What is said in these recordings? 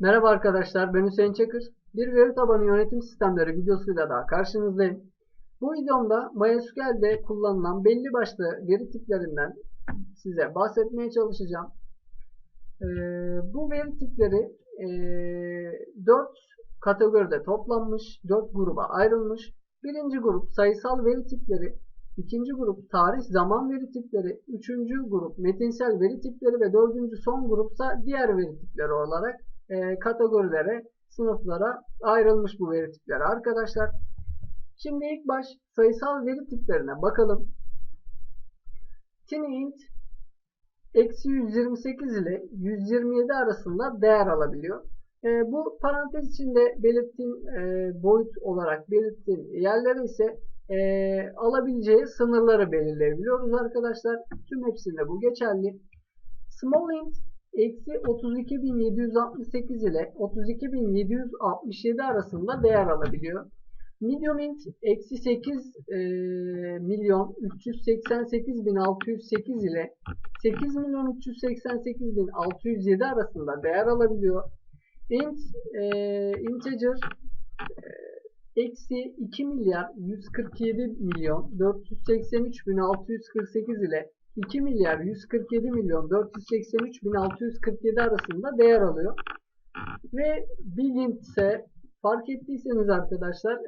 Merhaba arkadaşlar, ben Hüseyin Çakır. Bir veri tabanı yönetim sistemleri videosuyla daha karşınızdayım. Bu videomda MySQL'de kullanılan belli başlı veri tiplerinden size bahsetmeye çalışacağım. Ee, bu veri tipleri e, 4 kategoride toplanmış, 4 gruba ayrılmış. Birinci grup sayısal veri tipleri, ikinci grup tarih zaman veri tipleri, üçüncü grup metinsel veri tipleri ve dördüncü son grupsa diğer veri tipleri olarak e, kategorilere, sınıflara ayrılmış bu veri tipleri arkadaşlar. Şimdi ilk baş sayısal veri tiplerine bakalım. TinyInt eksi 128 ile 127 arasında değer alabiliyor. E, bu parantez içinde belirttiğim e, boyut olarak belirttiğim yerlere ise e, alabileceği sınırları belirleyebiliyoruz arkadaşlar. Tüm hepsinde bu geçerli. Small int eksi 32.768 ile 32.767 arasında değer alabiliyor. Medium int eksi 8 e, milyon 388.608 ile 8 milyon 388.607 arasında değer alabiliyor. int e, integer e, eksi 2 milyar 147 milyon 483.648 ile 2 milyar 147 milyon 483 bin 647 arasında değer alıyor. Ve Bigint fark ettiyseniz arkadaşlar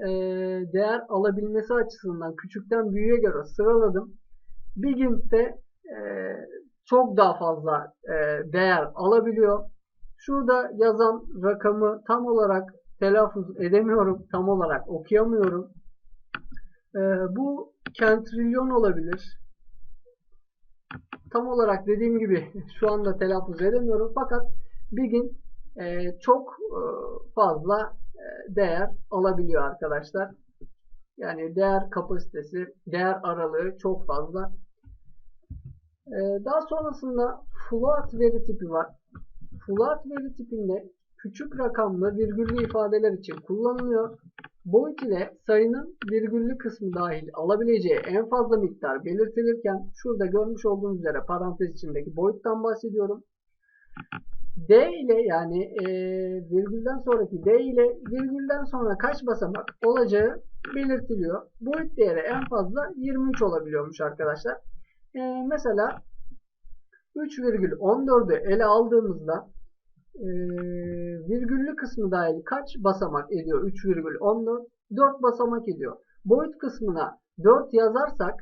değer alabilmesi açısından küçükten büyüğe göre sıraladım. Bigint'te çok daha fazla değer alabiliyor. Şurada yazan rakamı tam olarak telaffuz edemiyorum. Tam olarak okuyamıyorum. Bu kentrilyon olabilir tam olarak dediğim gibi şu anda telaffuz edemiyorum. Fakat Bigin e, çok e, fazla e, değer alabiliyor arkadaşlar. Yani değer kapasitesi, değer aralığı çok fazla. E, daha sonrasında float veri tipi var. Float veri tipinde küçük rakamlı virgüllü ifadeler için kullanılıyor. Boyut ile sayının virgüllü kısmı dahil alabileceği en fazla miktar belirtilirken şurada görmüş olduğunuz üzere parantez içindeki boyuttan bahsediyorum. D ile yani e, virgülden sonraki D ile virgülden sonra kaç basamak olacağı belirtiliyor. Boyut değeri en fazla 23 olabiliyormuş arkadaşlar. E, mesela 3,14'ü ele aldığımızda e, virgüllü kısmı dahil kaç basamak ediyor? 3,14 4 basamak ediyor. Boyut kısmına 4 yazarsak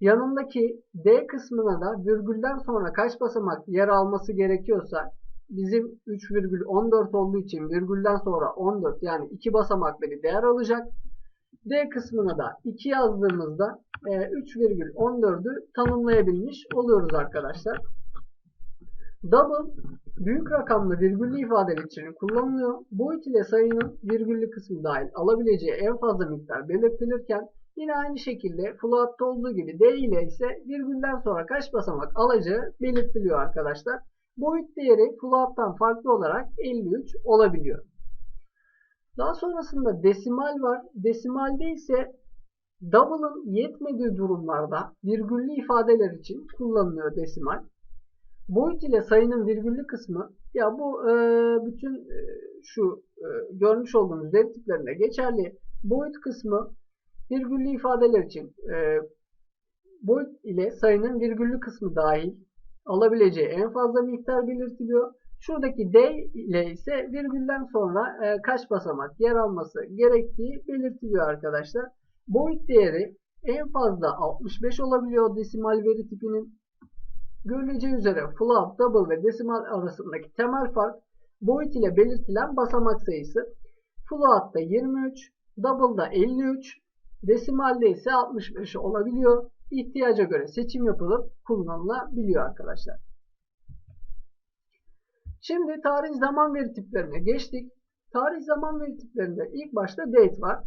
yanındaki D kısmına da virgülden sonra kaç basamak yer alması gerekiyorsa bizim 3,14 olduğu için virgülden sonra 14 yani 2 basamaklı bir değer alacak. D kısmına da 2 yazdığımızda 3,14'ü tanımlayabilmiş oluyoruz arkadaşlar. Double büyük rakamlı virgüllü ifadeler için kullanılıyor. Boyut ile sayının virgüllü kısmı dahil alabileceği en fazla miktar belirtilirken yine aynı şekilde float'ta olduğu gibi D ile ise virgülden sonra kaç basamak alacağı belirtiliyor arkadaşlar. Boyut değeri float'tan farklı olarak 53 olabiliyor. Daha sonrasında desimal var. Desimalde ise double'ın yetmediği durumlarda virgüllü ifadeler için kullanılıyor desimal. Boyut ile sayının virgüllü kısmı ya bu e, bütün e, şu e, görmüş olduğunuz veri tiplerinde geçerli. Boyut kısmı virgüllü ifadeler için e, boyut ile sayının virgüllü kısmı dahil alabileceği en fazla miktar belirtiliyor. Şuradaki D ile ise virgülden sonra e, kaç basamak yer alması gerektiği belirtiliyor arkadaşlar. Boyut değeri en fazla 65 olabiliyor desimal veri tipinin. Görüleceği üzere float, double ve desimal arasındaki temel fark boyut ile belirtilen basamak sayısı. Float'ta 23, double'da 53, desimalde ise 65 olabiliyor. İhtiyaca göre seçim yapılıp kullanılabiliyor arkadaşlar. Şimdi tarih zaman veri tiplerine geçtik. Tarih zaman veri tiplerinde ilk başta date var.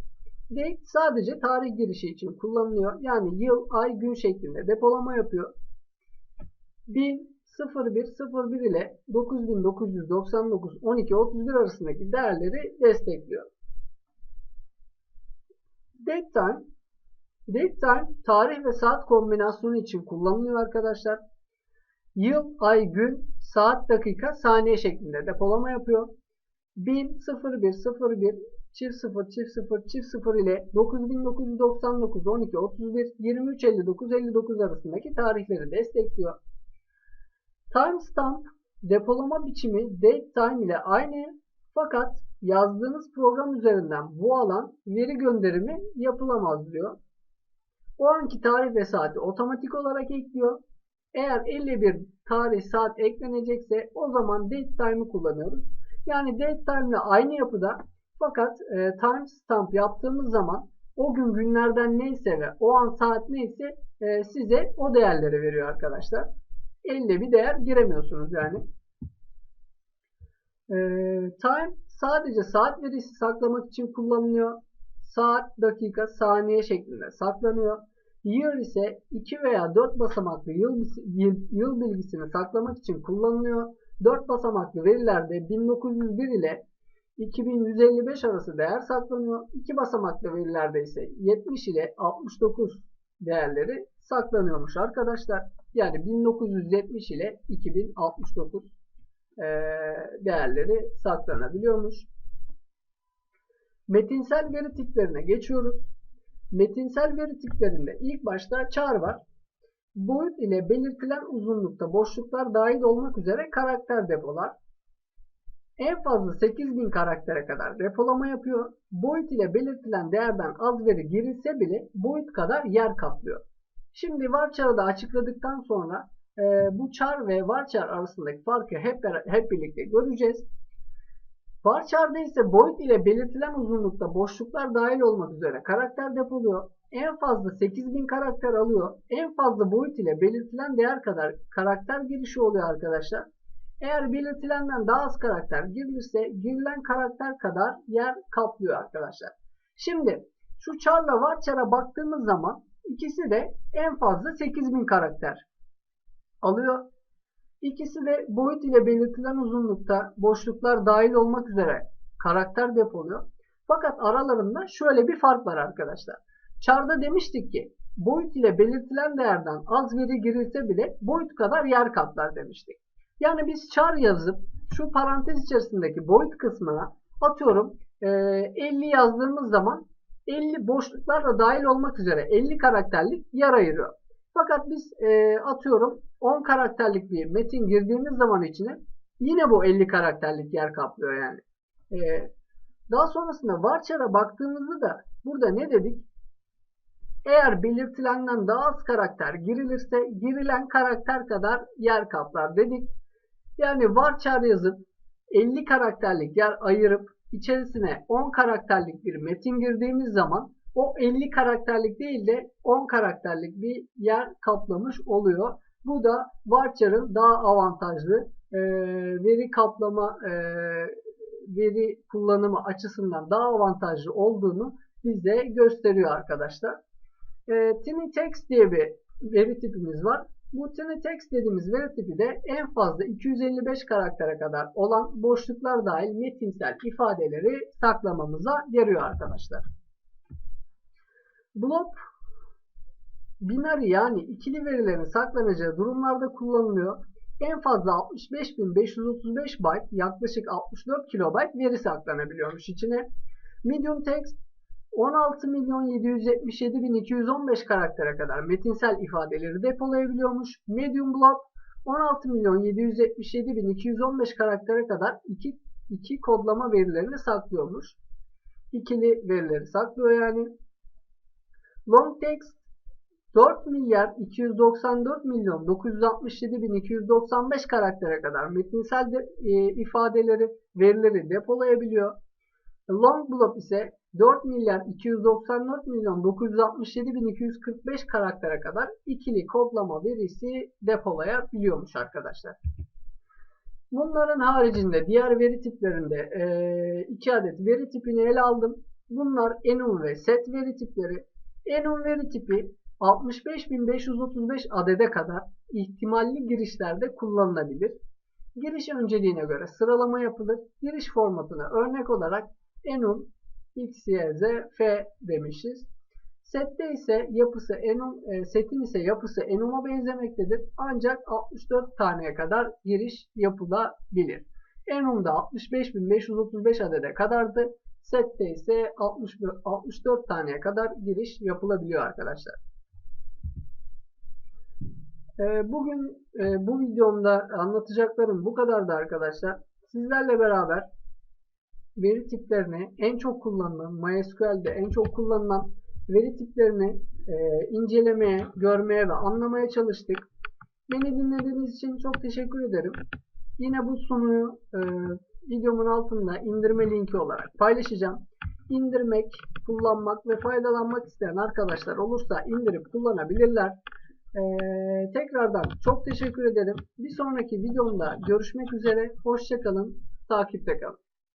Date sadece tarih girişi için kullanılıyor. Yani yıl, ay, gün şeklinde depolama yapıyor. 1001 ile 9999 12 31 arasındaki değerleri destekliyor. Datetime Datetime tarih ve saat kombinasyonu için kullanılıyor arkadaşlar. Yıl, ay, gün, saat, dakika, saniye şeklinde depolama yapıyor. 1000 01 01 çift 0 çift 0 çift 0 ile 9999 12 31 23 59 59 arasındaki tarihleri destekliyor. Timestamp depolama biçimi datetime ile aynı fakat yazdığınız program üzerinden bu alan veri gönderimi yapılamaz diyor. O anki tarih ve saati otomatik olarak ekliyor. Eğer 51 tarih saat eklenecekse o zaman datetime'ı kullanıyoruz. Yani datetime ile aynı yapıda fakat e, timestamp yaptığımız zaman o gün günlerden neyse ve o an saat neyse e, size o değerleri veriyor arkadaşlar. Elle bir değer giremiyorsunuz yani. E, time sadece saat verisi saklamak için kullanılıyor. Saat, dakika, saniye şeklinde saklanıyor. Year ise 2 veya 4 basamaklı yıl, yıl, bilgisini saklamak için kullanılıyor. 4 basamaklı verilerde 1901 ile 2155 arası değer saklanıyor. 2 basamaklı verilerde ise 70 ile 69 değerleri saklanıyormuş arkadaşlar. Yani 1970 ile 2069 değerleri saklanabiliyormuş. Metinsel veri tiplerine geçiyoruz. Metinsel veri tiplerinde ilk başta char var. Boyut ile belirtilen uzunlukta boşluklar dahil olmak üzere karakter depolar. En fazla 8000 karaktere kadar depolama yapıyor. Boyut ile belirtilen değerden az veri girilse bile boyut kadar yer kaplıyor. Şimdi varchar'ı da açıkladıktan sonra e, bu char ve varchar arasındaki farkı hep, hep birlikte göreceğiz. Varchar'da ise boyut ile belirtilen uzunlukta boşluklar dahil olmak üzere karakter depoluyor. En fazla 8000 karakter alıyor. En fazla boyut ile belirtilen değer kadar karakter girişi oluyor arkadaşlar. Eğer belirtilenden daha az karakter girilirse girilen karakter kadar yer kaplıyor arkadaşlar. Şimdi şu char'la varchar'a baktığımız zaman ikisi de en fazla 8000 karakter alıyor. İkisi de boyut ile belirtilen uzunlukta boşluklar dahil olmak üzere karakter depoluyor. Fakat aralarında şöyle bir fark var arkadaşlar. Char'da demiştik ki boyut ile belirtilen değerden az veri girilse bile boyut kadar yer kaplar demiştik. Yani biz char yazıp şu parantez içerisindeki boyut kısmına atıyorum 50 yazdığımız zaman 50 boşluklarla dahil olmak üzere 50 karakterlik yer ayırıyor. Fakat biz atıyorum 10 karakterlik bir metin girdiğimiz zaman içine yine bu 50 karakterlik yer kaplıyor yani. daha sonrasında varchar'a baktığımızda da burada ne dedik? Eğer belirtilenden daha az karakter girilirse girilen karakter kadar yer kaplar dedik. Yani varchar yazıp 50 karakterlik yer ayırıp içerisine 10 karakterlik bir metin girdiğimiz zaman o 50 karakterlik değil de 10 karakterlik bir yer kaplamış oluyor. Bu da varchar'ın daha avantajlı e, veri kaplama e, veri kullanımı açısından daha avantajlı olduğunu bize gösteriyor arkadaşlar. E, Tiny Text diye bir veri tipimiz var. Tiny Text dediğimiz veri tipi de en fazla 255 karaktere kadar olan boşluklar dahil metinsel ifadeleri saklamamıza yarıyor arkadaşlar. Blob binary yani ikili verilerin saklanacağı durumlarda kullanılıyor. En fazla 65.535 byte yaklaşık 64 kilobayt veri saklanabiliyormuş içine. Medium text 16.777.215 karaktere kadar metinsel ifadeleri depolayabiliyormuş. Medium block 16.777.215 karaktere kadar iki, iki kodlama verilerini saklıyormuş. İkili verileri saklıyor yani. Long text 4 milyar 294 milyon 967 bin 295 karaktere kadar metinsel de, e, ifadeleri, verileri depolayabiliyor. Long block ise 4 milyar 294 milyon 967 bin 245 karaktere kadar ikili kodlama verisi depolayabiliyormuş arkadaşlar. Bunların haricinde diğer veri tiplerinde e, iki adet veri tipini ele aldım. Bunlar enum ve set veri tipleri. Enum veri tipi 65.535 adede kadar ihtimalli girişlerde kullanılabilir. Giriş önceliğine göre sıralama yapılır. Giriş formatına örnek olarak enum x, y, z, f demişiz. Sette ise yapısı enum, e, setin ise yapısı enum'a benzemektedir. Ancak 64 taneye kadar giriş yapılabilir. Enum'da 65.535 adede kadardı. Set'te ise 60, 64 taneye kadar giriş yapılabiliyor arkadaşlar. Ee, Bugün e, bu videomda anlatacaklarım bu kadardı arkadaşlar. Sizlerle beraber veri tiplerini en çok kullanılan MySQL'de en çok kullanılan veri tiplerini e, incelemeye, görmeye ve anlamaya çalıştık. Beni dinlediğiniz için çok teşekkür ederim. Yine bu sunuyu e, videomun altında indirme linki olarak paylaşacağım. İndirmek, kullanmak ve faydalanmak isteyen arkadaşlar olursa indirip kullanabilirler. E, tekrardan çok teşekkür ederim. Bir sonraki videomda görüşmek üzere. Hoşçakalın. Takipte kalın.